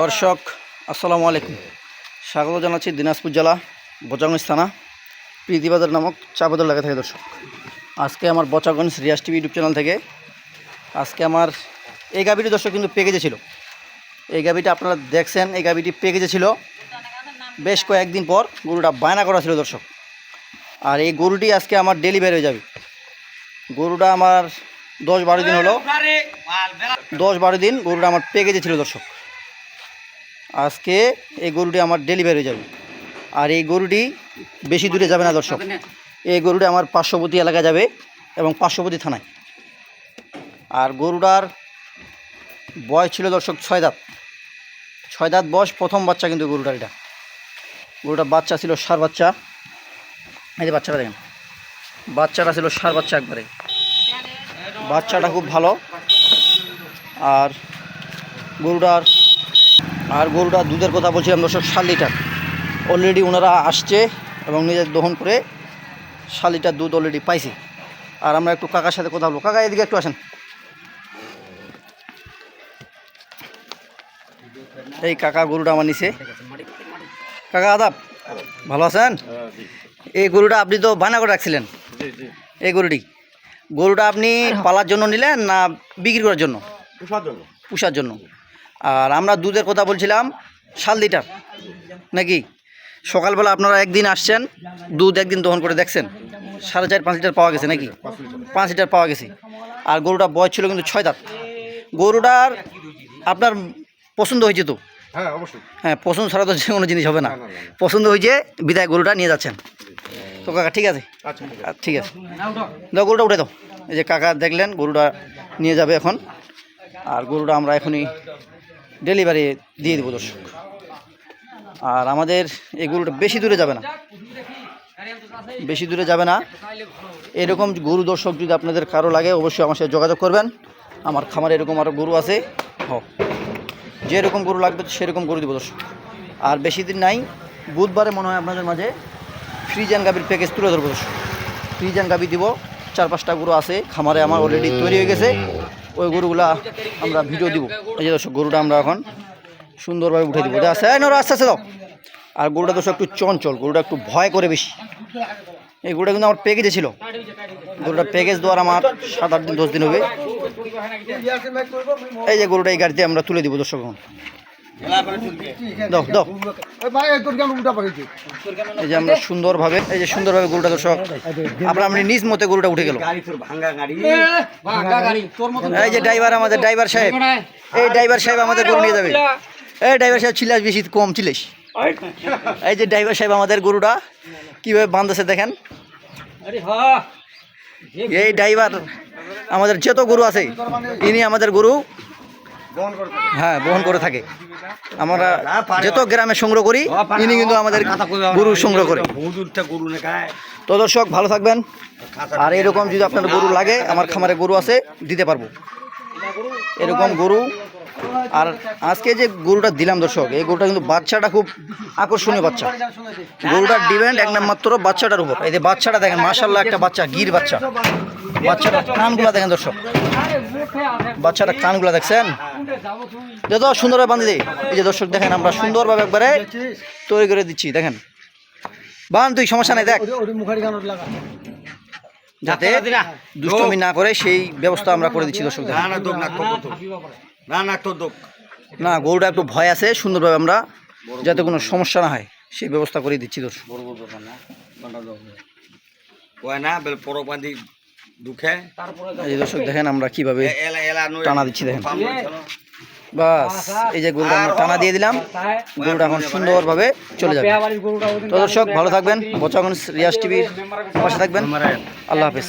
দর্শক, আসসালামু আলাইকুম। স্বাগত জানাচ্ছি দিনাজপুর জেলা বচাগঞ্জ থানা, প্রীতিবাজার নামক চাপাদর লাগা থেকে দর্শক। আজকে আমার Bochaganj Riaz TV YouTube channel থেকে আজকে আমার এই গাবিটি দর্শক কিন্তু পেকেজে ছিল। এই গাবিটা আপনারা দেখছেন, এই গাবিটি পেকেজে ছিল। বেশ কয়েকদিন পর গরুটা বায়না করা ছিল দর্শক। আর এই গরুটি আজকে আমার ডেলিভারি হয়ে যাবে। গরুটা আমার দশ বারো দিন হলো, দশ বারো দিন গরুটা আমার পেকেজে ছিল দর্শক। আজকে এই গরুটি আমার ডেলিভারি হয়ে যাবে। আর এই গরুটি বেশি দূরে যাবে না, দর্শক। এই গরুটি আমার পার্শ্ববর্তী এলাকায় যাবে এবং পার্শ্ববর্তী থানায়। আর গরুটার বয়স ছিল, দর্শক, ছয় দাঁত। ছয় দাঁত বয়স, প্রথম বাচ্চা কিন্তু গরুটার এটা। গরুটার বাচ্চা ছিল সার বাচ্চা। এই যে বাচ্চাটা দেখেন। বাচ্চাটা ছিল সার বাচ্চা একবারে। বাচ্চাটা খুব ভালো। আর গরুটার আর গরুটা দুধের কথা বলছিলাম দর্শক সাত লিটার। অলরেডি ওনারা আসছে এবং নিজের দহন করে সাত লিটার দুধ অলরেডি পাইছি। আর আমরা একটু কাকার সাথে কথা বলব। কাকা এদিকে একটু আসেন। এই কাকা গরুটা আমার নিচে কাকা আদাব ভালো আছেন? এই গরুটা আপনি তো বানা করে রাখছিলেন। এই গরুটি গরুটা আপনি পালার জন্য নিলেন না বিক্রি করার জন্য। পুষার জন্য। আর আমরা দুধের কথা বলছিলাম সাত লিটার নাকি? সকালবেলা আপনারা একদিন আসছেন দুধ একদিন দহন করে দেখছেন সাড়ে চার পাঁচ লিটার পাওয়া গেছে নাকি? পাঁচ লিটার পাওয়া গেছে। আর গরুটা বয়স ছিল কিন্তু ছয় দাঁত। গরুটার আপনার পছন্দ হয়েছে তো? হ্যাঁ অবশ্যই। হ্যাঁ পছন্দ ছাড়া তো যে কোনো জিনিস হবে না। পছন্দ হয়েছে বিদায় গরুটা নিয়ে যাচ্ছেন। তো কাকা ঠিক আছে? ঠিক আছে। আচ্ছা, ঠিক আছে। দাও গরুটা উঠে দাও। এই যে কাকা দেখলেন গরুটা নিয়ে যাবে এখন। আর গরুটা আমরা এখনই ডেলিভারি দিয়ে দেবো দর্শক। আর আমাদের এই গরুটা বেশি দূরে যাবে না। বেশি দূরে যাবে না। এরকম গরু দর্শক যদি আপনাদের কারও লাগে, অবশ্যই আমার সাথে যোগাযোগ করবেন। আমার খামারে এরকম আরও গরু আছে। হ। যেরকম গরু লাগবে সেরকম গরু দিব দর্শক। আর বেশি দিন নাই। বুধবারে মনে হয় আপনাদের মাঝে ফ্রিজ অ্যান্ড গাবির প্যাকেজ তুলে ধরবো দর্শক। ফ্রিজ অ্যান্ড গাবি দিব। চার পাঁচটা গরু আছে। খামারে আমার অলরেডি তৈরি হয়ে গেছে। ওই গরুগুলা আমরা ভিডিও দিব। এই যে দর্শক, গরুটা আমরা এখন সুন্দরভাবে উঠে দিব। আছে নরা আস্তে আস্তে দাও। আর গরুটা দর্শক একটু চঞ্চল, গরুটা একটু ভয় করে বেশি। এই গরুটা কিন্তু আমার প্যাকেজে ছিল। গরুটা প্যাকেজ দেওয়ার আমার সাত, আট দিন, দশ দিন হবে। এই যে গরুটা এই গাড়িতে আমরা তুলে দিব দর্শক। এখন এই যে আমরা সুন্দরভাবে এই যে সুন্দরভাবে গরুটা দর্শক আমরা আপনি নিজ মতে গরুটা উঠে গেল। এই যে ড্রাইভার আমাদের ড্রাইভার সাহেব এই ড্রাইভার সাহেব আমাদের গরু নিয়ে যাবে। এই ড্রাইভার সাহেব বেশি কম ছিলিস এই যে ড্রাইভার সাহেব আমাদের গরুটা কীভাবে বাঁধতেছে দেখেন। এই ড্রাইভার আমাদের যত গরু আছে ইনি আমাদের গরু। হ্যাঁ বহন করে থাকে। আমরা যত গ্রামে সংগ্রহ করি তিনি কিন্তু আমাদের গরু সংগ্রহ করে। তো দর্শক ভালো থাকবেন। আর এরকম যদি আপনার গরু লাগে আমার খামারে গরু আছে দিতে পারব। এরকম গরু আর আজকে যে গরুটা দিলাম দর্শক এই গরুটা কিন্তু বাচ্চাটা খুব আকর্ষণীয় বাচ্চা। গরুটার ডিপেন্ড এক মাত্র বাচ্চাটার উপর। এই যে বাচ্চাটা দেখেন মার্শাল্লাহ একটা বাচ্চা গির বাচ্চা। বাচ্চাটা কানগুলা দেখেন দর্শক। বাচ্চাটা কানগুলা দেখছেন? যত সুন্দরভাবে বাঁধে দিই এই যে দর্শক দেখেন আমরা সুন্দরভাবে একবারে তৈরি করে দিচ্ছি দেখেন। বান তুই সমস্যা নাই দেখ। যাতে দুষ্টমি না করে সেই ব্যবস্থা আমরা করে দিচ্ছি দর্শক না গরুটা একটু ভয় আছে সুন্দরভাবে আমরা যাতে কোনো সমস্যা না হয় সেই ব্যবস্থা করে দিচ্ছি দর্শক। পরবাদি দুঃখে। এই দর্শক দেখেন আমরা কীভাবে টানা দিচ্ছি দেখেন। বাস এই যে গরুটা আমরা টানা দিয়ে দিলাম। গরুটা এখন সুন্দরভাবে চলে যাবে। তো দর্শক ভালো থাকবেন। বচাগঞ্জ রিয়াজ টিভির পাশে থাকবেন। আল্লাহ হাফেজ।